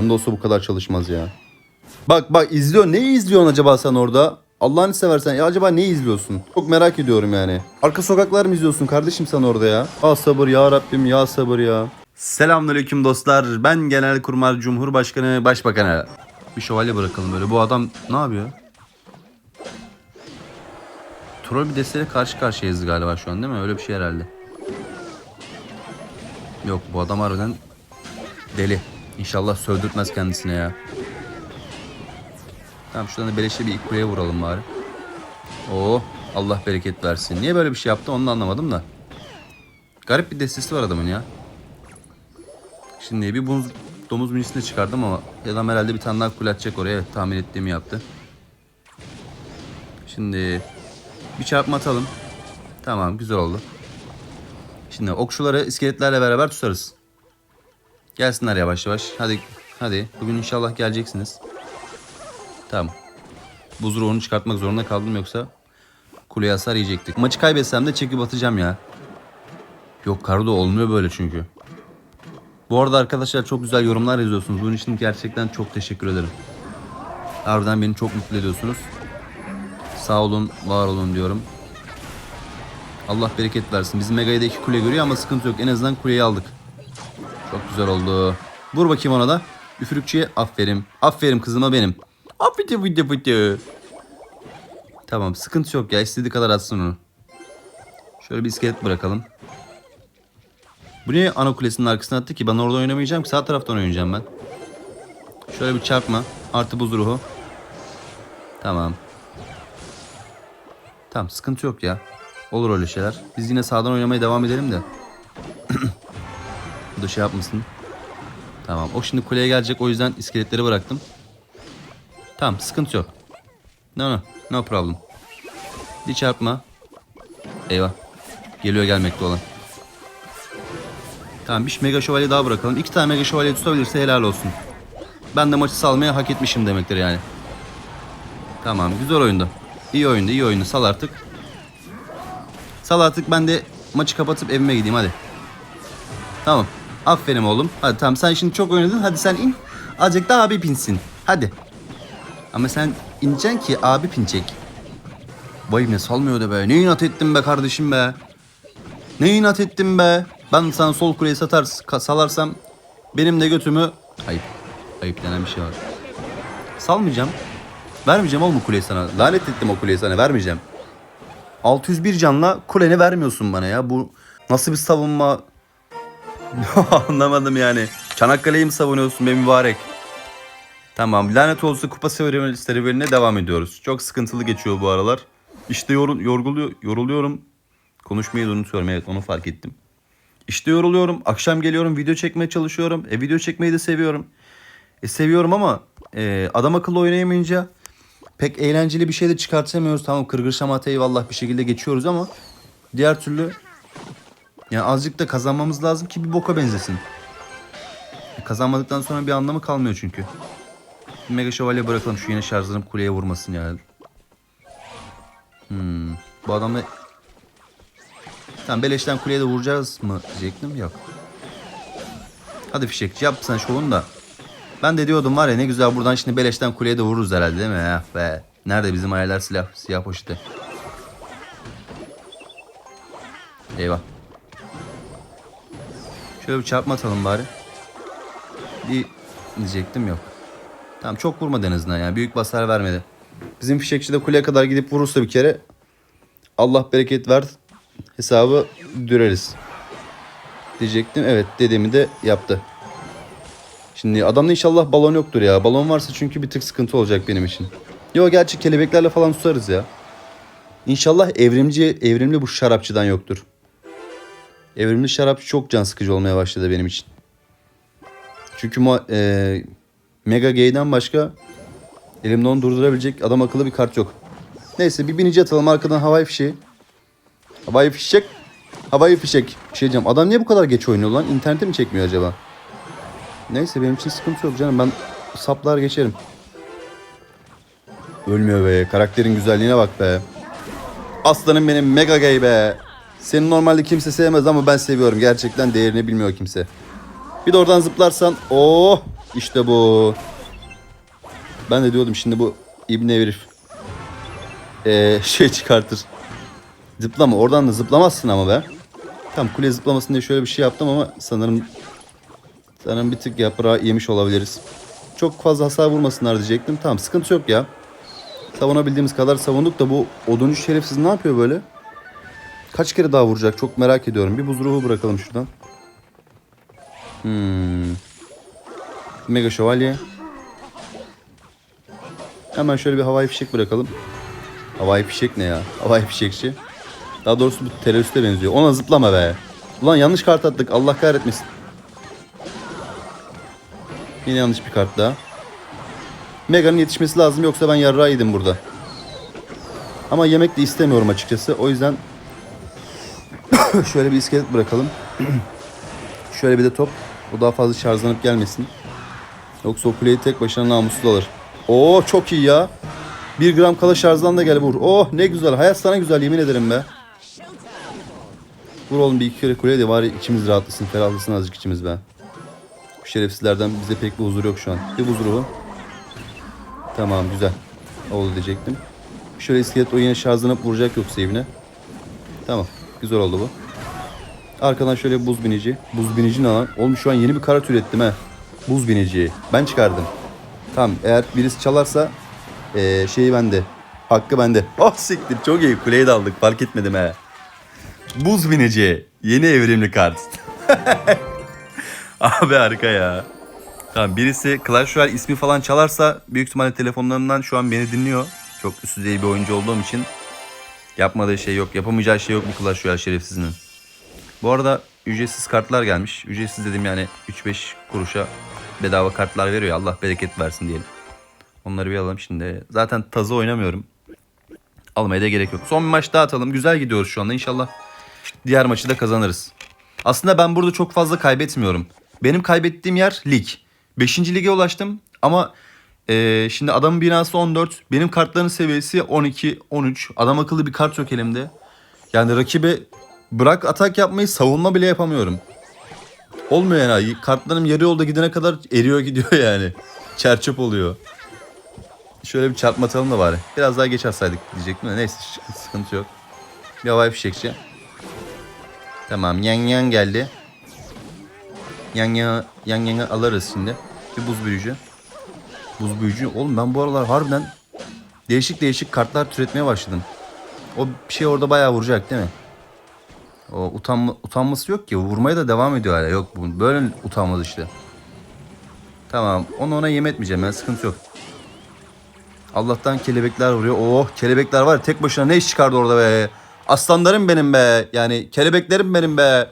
Ben de olsa bu kadar çalışmaz ya. Bak bak izliyor. Ne izliyorsun acaba sen orada? Allah'ını seversen ya acaba ne izliyorsun? Çok merak ediyorum yani. Arka sokaklar mı izliyorsun kardeşim sen orada ya? Ya sabır ya Rabbim ya sabır ya. Selamünaleyküm dostlar. Ben Genelkurmay Cumhurbaşkanı Başbakanı. Bir şövalye bırakalım böyle. Bu adam ne yapıyor? Troll bir desteğiyle karşı karşıyayız galiba şu an değil mi? Öyle bir şey herhalde. Yok bu adam harbiden deli. İnşallah sövdürtmez kendisine ya. Tamam şuradan da beleşe bir kuleye vuralım bari. Oo Allah bereket versin. Niye böyle bir şey yaptı onu da anlamadım da. Garip bir destesi var adamın ya. Şimdi bir buz, domuz minisini çıkardım ama adam herhalde bir tane daha kule atacak oraya. Evet, tahmin ettiğimi yaptı. Şimdi bir çarpma atalım. Tamam güzel oldu. Şimdi okçuları iskeletlerle beraber tutarız. Gelsinler yavaş yavaş. Hadi hadi. Bugün inşallah geleceksiniz. Tamam. Buz ruhunu çıkartmak zorunda kaldım yoksa kuleye hasar yiyecektik. Maçı kaybetsem de çekip atacağım ya. Yok Kardo olmuyor böyle çünkü. Bu arada arkadaşlar çok güzel yorumlar yazıyorsunuz. Bunun için gerçekten çok teşekkür ederim. Harbiden beni çok mutlu ediyorsunuz. Sağ olun, var olun diyorum. Allah bereket versin. Bizim Mega'yı da iki kule görüyor ama sıkıntı yok. En azından kuleyi aldık. Çok güzel oldu. Vur bakayım ona da. Üfürükçüye aferin. Aferin kızıma benim. Afiti fiti fiti. Tamam sıkıntı yok ya. İstediği kadar atsın onu. Şöyle bir iskelet bırakalım. Bu niye ana kulesinin arkasına attı ki? Ben orada oynamayacağım ki. Sağ taraftan oynayacağım ben. Şöyle bir çarpma. Artı buz ruhu. Tamam. Tamam sıkıntı yok ya. Olur öyle şeyler. Biz yine sağdan oynamaya devam edelim de. Bu da şey yapmasın. Tamam. O şimdi kuleye gelecek. O yüzden iskeletleri bıraktım. Tamam. Sıkıntı yok. No no. No problem. Bir çarpma. Eyvah. Geliyor gelmekte olan. Tamam bir mega şövalye daha bırakalım. İki tane mega şövalye tutabilirse helal olsun. Ben de maçı salmaya hak etmişim demektir yani. Tamam güzel oyundu. İyi oyundu iyi oyundu. Sal artık. Sal artık ben de maçı kapatıp evime gideyim hadi. Tamam. Aferin oğlum. Hadi tamam sen şimdi çok oynadın. Hadi sen in. Azıcık daha abi pinsin. Hadi. Ama sen ineceksin ki abi pinecek. Vay ne salmıyor da be. Ne inat ettin be kardeşim be. Ne inat ettin be. Ben sana sol kuleyi satar, salarsam benim de götümü... Ayıp. Ayıp denen bir şey var. Salmayacağım. Vermeyeceğim oğlum kuleyi sana. Lanet ettim o kuleyi sana vermeyeceğim. 601 canla kuleni vermiyorsun bana ya. Bu nasıl bir savunma? Anlamadım yani. Çanakkale'yi mi savunuyorsun be mübarek? Tamam lanet olsun kupa serüveni- serüvenine devam ediyoruz. Çok sıkıntılı geçiyor bu aralar. İşte yorul, yorguluyor, yoruluyorum. Konuşmayı da unutuyorum evet onu fark ettim. İşte yoruluyorum. Akşam geliyorum video çekmeye çalışıyorum. E video çekmeyi de seviyorum. E seviyorum ama e, adam akıllı oynayamayınca pek eğlenceli bir şey de çıkartamıyoruz. Tamam kırgır şamata eyvallah bir şekilde geçiyoruz ama diğer türlü yani azıcık da kazanmamız lazım ki bir boka benzesin. Kazanmadıktan sonra bir anlamı kalmıyor çünkü. Mega şövalye bırakalım şu yeni şarjlarım kuleye vurmasın yani. Hmm, bu adamla Tamam beleşten kuleye de vuracağız mı diyecektim. Yok. Hadi fişekçi yap sen şovunu da. Ben de diyordum var ya ne güzel buradan şimdi beleşten kuleye de vururuz herhalde değil mi? Ya be. Nerede bizim hayaller silah, siyah poşeti. Eyvah. Şöyle bir çarpma atalım bari. Bir diyecektim yok. Tamam çok vurmadı en azından yani. Büyük basar vermedi. Bizim fişekçi de kuleye kadar gidip vurursa bir kere Allah bereket ver hesabı düreriz. Diyecektim. Evet dediğimi de yaptı. Şimdi adamda inşallah balon yoktur ya. Balon varsa çünkü bir tık sıkıntı olacak benim için. Yo gerçi kelebeklerle falan tutarız ya. İnşallah evrimci evrimli bu şarapçıdan yoktur. Evrimli şarapçı çok can sıkıcı olmaya başladı benim için. Çünkü e, Mega Gay'den başka elimde onu durdurabilecek adam akıllı bir kart yok. Neyse bir binici atalım arkadan havai fişeği. Havai fişek. Havai fişek. Bir şey diyeceğim. Adam niye bu kadar geç oynuyor lan? İnternete mi çekmiyor acaba? Neyse benim için sıkıntı yok canım. Ben saplar geçerim. Ölmüyor be. Karakterin güzelliğine bak be. Aslanım benim mega gay be. Seni normalde kimse sevmez ama ben seviyorum. Gerçekten değerini bilmiyor kimse. Bir de oradan zıplarsan. Oh! İşte bu. Ben de diyordum şimdi bu İbni herif ee, şey çıkartır. Zıplama. Oradan da zıplamazsın ama be. Tam kule zıplamasın diye şöyle bir şey yaptım ama sanırım sanırım bir tık yaprağı yemiş olabiliriz. Çok fazla hasar vurmasınlar diyecektim. Tamam sıkıntı yok ya. Savunabildiğimiz kadar savunduk da bu oduncu şerefsiz ne yapıyor böyle? Kaç kere daha vuracak çok merak ediyorum. Bir buz ruhu bırakalım şuradan. Hmm. Mega şövalye. Hemen şöyle bir havai fişek bırakalım. Havai fişek ne ya? Havai fişekçi. Daha doğrusu bu teröriste benziyor. Ona zıplama be. Ulan yanlış kart attık. Allah kahretmesin. Yine yanlış bir kart daha. Mega'nın yetişmesi lazım yoksa ben yarrağı burada. Ama yemek de istemiyorum açıkçası. O yüzden şöyle bir iskelet bırakalım. şöyle bir de top. O daha fazla şarjlanıp gelmesin. Yoksa o kuleyi tek başına namussuz alır. Oo çok iyi ya. Bir gram kala şarjdan da gel vur. Oh ne güzel. Hayat sana güzel yemin ederim be. Vur oğlum bir iki kere kuleye de var içimiz rahatlasın. Ferahlasın azıcık içimiz be. Bu şerefsizlerden bize pek bir huzur yok şu an. Bir huzuru. Tamam güzel. Oldu diyecektim. Şöyle iskelet o yine şarjlanıp vuracak yoksa evine. Tamam. Güzel oldu bu. Arkadan şöyle buz binici. Buz binici ne lan? Oğlum şu an yeni bir karat ürettim he. Buz binici. Ben çıkardım. Tamam eğer birisi çalarsa eee, şeyi bende. Hakkı bende. Oh siktir çok iyi. Kuleyi de aldık fark etmedim he. Buz binici. Yeni evrimli kart. Abi harika ya. Tamam birisi Clash Royale ismi falan çalarsa büyük ihtimalle telefonlarından şu an beni dinliyor. Çok üst düzey bir oyuncu olduğum için yapmadığı şey yok, yapamayacağı şey yok bu Clash Royale şerefsizinin. Bu arada ücretsiz kartlar gelmiş. Ücretsiz dedim yani 3-5 kuruşa bedava kartlar veriyor. Allah bereket versin diyelim. Onları bir alalım şimdi. Zaten tazı oynamıyorum. Almaya da gerek yok. Son bir maç daha atalım. Güzel gidiyoruz şu anda. İnşallah diğer maçı da kazanırız. Aslında ben burada çok fazla kaybetmiyorum. Benim kaybettiğim yer lig. 5. lige ulaştım ama eee, şimdi adamın binası 14. Benim kartların seviyesi 12, 13. Adam akıllı bir kart yok elimde. Yani rakibe bırak atak yapmayı savunma bile yapamıyorum. Olmuyor yani. Kartlarım yarı yolda gidene kadar eriyor gidiyor yani. Çerçöp oluyor. Şöyle bir çarpma atalım da bari. Biraz daha geç atsaydık diyecektim de neyse sıkıntı yok. Bir havai fişekçi. Tamam yan yan geldi. Yan yana, yan yana alırız şimdi. Bir buz büyücü. Buz büyücü. Oğlum ben bu aralar harbiden değişik değişik kartlar türetmeye başladım. O şey orada bayağı vuracak değil mi? O utanma, utanması yok ki. Vurmaya da devam ediyor hala. Yok bu böyle utanmaz işte. Tamam. Onu ona yem etmeyeceğim ben. Sıkıntı yok. Allah'tan kelebekler vuruyor. Oh kelebekler var tek başına ne iş çıkardı orada be. Aslanlarım benim be. Yani kelebeklerim benim be.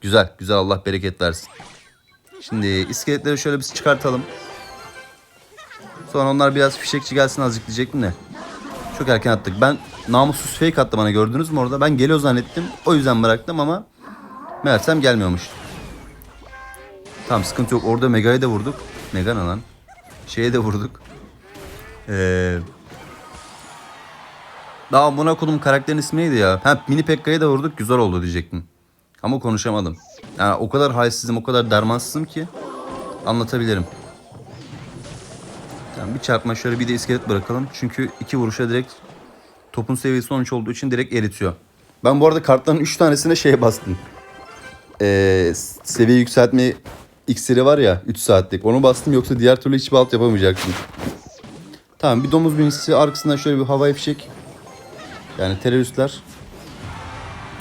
Güzel güzel Allah bereket versin. Şimdi iskeletleri şöyle bir çıkartalım. Sonra onlar biraz fişekçi gelsin azıcık diyecektim de. Çok erken attık. Ben namussuz fake attı bana gördünüz mü orada? Ben geliyor zannettim. O yüzden bıraktım ama meğersem gelmiyormuş. Tamam sıkıntı yok. Orada Mega'yı da vurduk. Mega ne lan? Şeye de vurduk. Ee, daha buna kodum karakterin ismi neydi ya? Ha Mini Pekka'yı da vurduk. Güzel oldu diyecektim. Ama konuşamadım. Yani o kadar halsizim, o kadar dermansızım ki anlatabilirim. Tamam bir çarpma şöyle bir de iskelet bırakalım. Çünkü iki vuruşa direkt topun seviyesi 13 olduğu için direkt eritiyor. Ben bu arada kartların 3 tanesine şeye bastım. Ee, seviye yükseltme iksiri var ya 3 saatlik. Onu bastım yoksa diğer türlü hiçbir alt yapamayacaktım. Tamam bir domuz binisi arkasından şöyle bir havai fişek. Yani teröristler.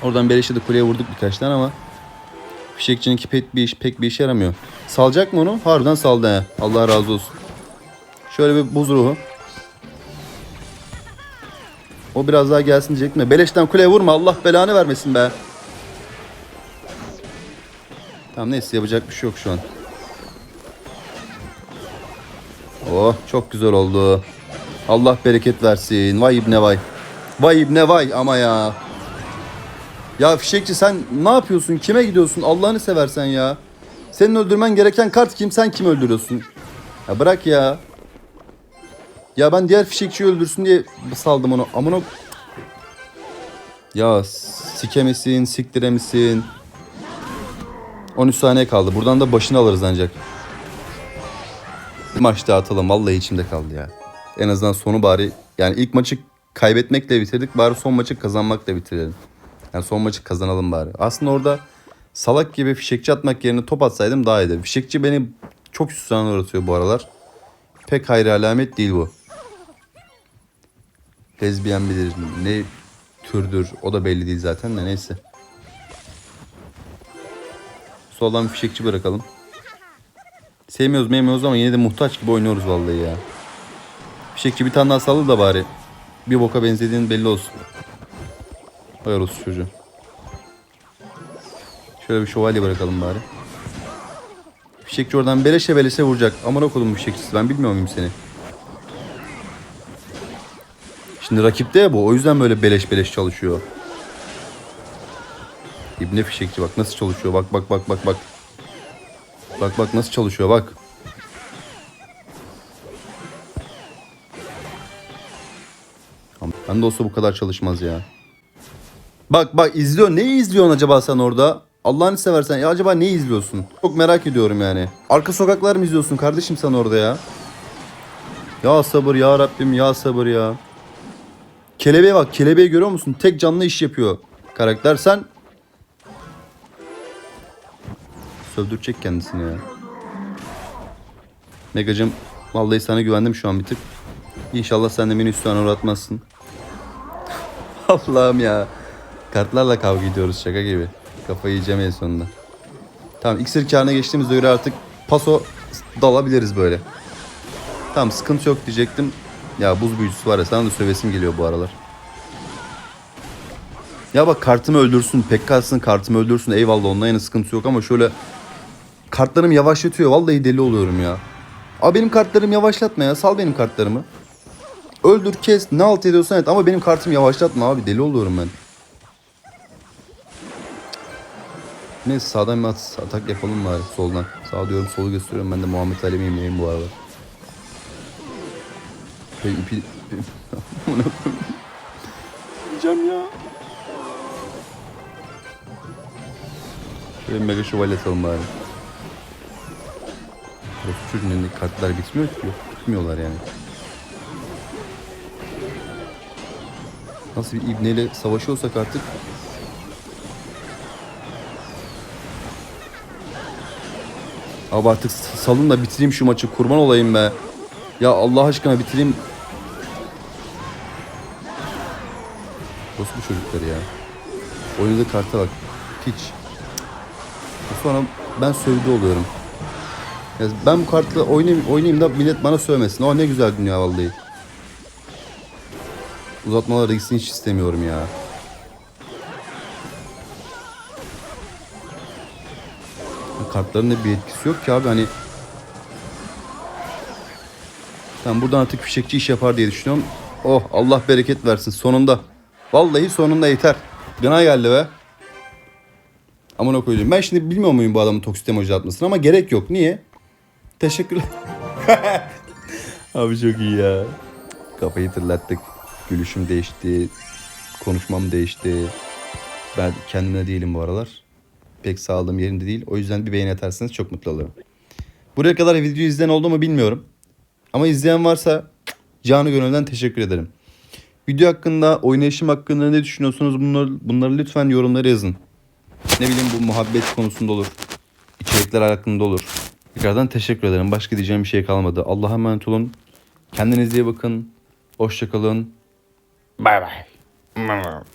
Oradan beleşe de kuleye vurduk birkaç tane ama fişekçininki pek bir, iş, pek bir işe yaramıyor. Salacak mı onu? Harbiden saldı he. Allah razı olsun. Şöyle bir buz ruhu. O biraz daha gelsin diyecektim de. Beleşten kuleye vurma. Allah belanı vermesin be. Tamam neyse yapacak bir şey yok şu an. Oh çok güzel oldu. Allah bereket versin. Vay ibne vay. Vay ibne vay ama ya. Ya fişekçi sen ne yapıyorsun? Kime gidiyorsun? Allah'ını seversen ya. Senin öldürmen gereken kart kim? Sen kim öldürüyorsun? Ya bırak ya. Ya ben diğer fişekçiyi öldürsün diye saldım onu. Amına... Ya sikemesin, siktiremesin. 13 saniye kaldı. Buradan da başını alırız ancak. Bir maç daha atalım. Vallahi içimde kaldı ya. En azından sonu bari yani ilk maçı kaybetmekle bitirdik. Bari son maçı kazanmakla bitirelim. Yani son maçı kazanalım bari. Aslında orada salak gibi fişekçi atmak yerine top atsaydım daha iyiydi. Fişekçi beni çok hüsrana uğratıyor bu aralar. Pek hayır alamet değil bu. Lezbiyen bilir. Ne türdür o da belli değil zaten de neyse. Soldan bir fişekçi bırakalım. Sevmiyoruz meymiyoruz ama yine de muhtaç gibi oynuyoruz vallahi ya. Fişekçi bir tane daha salı da bari. Bir boka benzediğin belli olsun. Hayır olsun çocuğu. Şöyle bir şövalye bırakalım bari. Fişekçi oradan beleşe beleşe vuracak. Aman okudum fişekçisi ben bilmiyor muyum seni? Şimdi rakipte ya bu o yüzden böyle beleş beleş çalışıyor. İbne fişekçi bak nasıl çalışıyor bak bak bak bak bak. Bak bak nasıl çalışıyor bak. Ben de olsa bu kadar çalışmaz ya. Bak bak izliyor. Ne izliyorsun acaba sen orada? Allah'ını seversen ya acaba ne izliyorsun? Çok merak ediyorum yani. Arka sokaklar mı izliyorsun kardeşim sen orada ya? Ya sabır ya Rabbim ya sabır ya. Kelebeğe bak kelebeği görüyor musun? Tek canlı iş yapıyor. Karakter sen Sövdürecek kendisini ya. Megacım vallahi sana güvendim şu an bir tık. İnşallah sen de beni üstüne uğratmazsın. Allah'ım ya. Kartlarla kavga ediyoruz şaka gibi. Kafayı yiyeceğim en sonunda. Tamam iksir karına geçtiğimizde göre artık paso dalabiliriz böyle. Tamam sıkıntı yok diyecektim. Ya buz büyücüsü var ya sana da sövesim geliyor bu aralar. Ya bak kartımı öldürsün, pek kalsın kartımı öldürsün eyvallah ondan yana sıkıntı yok ama şöyle kartlarım yavaşlatıyor. Vallahi deli oluyorum ya. Abi benim kartlarım yavaşlatma ya. Sal benim kartlarımı. Öldür kes ne alt ediyorsan et ama benim kartımı yavaşlatma abi deli oluyorum ben. Neyse sağdan bir at- atak yapalım bari soldan. Sağ diyorum solu gösteriyorum ben de Muhammed Ali miyim bu arada. Şey, ipi... Yiyeceğim ya. Şöyle mega şövalye atalım bari. Burası kartlar bitmiyor ki. Bitmiyorlar yani. Nasıl bir ibneyle savaşıyorsak artık Abi artık salın da bitireyim şu maçı kurban olayım be. Ya Allah aşkına bitireyim. Nasıl bu çocuklar ya? Oynadığı karta bak. Hiç. Sonra ben sövdü oluyorum. Ben bu kartla oynayayım, oynayayım da millet bana sövmesin. O ne güzel dünya vallahi. Uzatmalara gitsin hiç istemiyorum ya. Kartların da bir etkisi yok ki abi hani. Ben buradan artık fişekçi iş yapar diye düşünüyorum. Oh Allah bereket versin sonunda. Vallahi sonunda yeter. Gına geldi be. Aman koyacağım. Ben şimdi bilmiyor muyum bu adamın toksik emoji atmasını ama gerek yok. Niye? Teşekkürler. Abi çok iyi ya. Kafayı tırlattık. Gülüşüm değişti. Konuşmam değişti. Ben kendimde değilim bu aralar. Pek sağlığım yerinde değil. O yüzden bir beğeni atarsanız çok mutlu olurum. Buraya kadar video izleyen oldu mu bilmiyorum. Ama izleyen varsa canı gönülden teşekkür ederim. Video hakkında, oynayışım hakkında ne düşünüyorsunuz bunları, bunları lütfen yorumlara yazın. Ne bileyim bu muhabbet konusunda olur. İçerikler hakkında olur. Tekrardan teşekkür ederim. Başka diyeceğim bir şey kalmadı. Allah'a emanet olun. Kendinize iyi bakın. Hoşçakalın. Bay bay.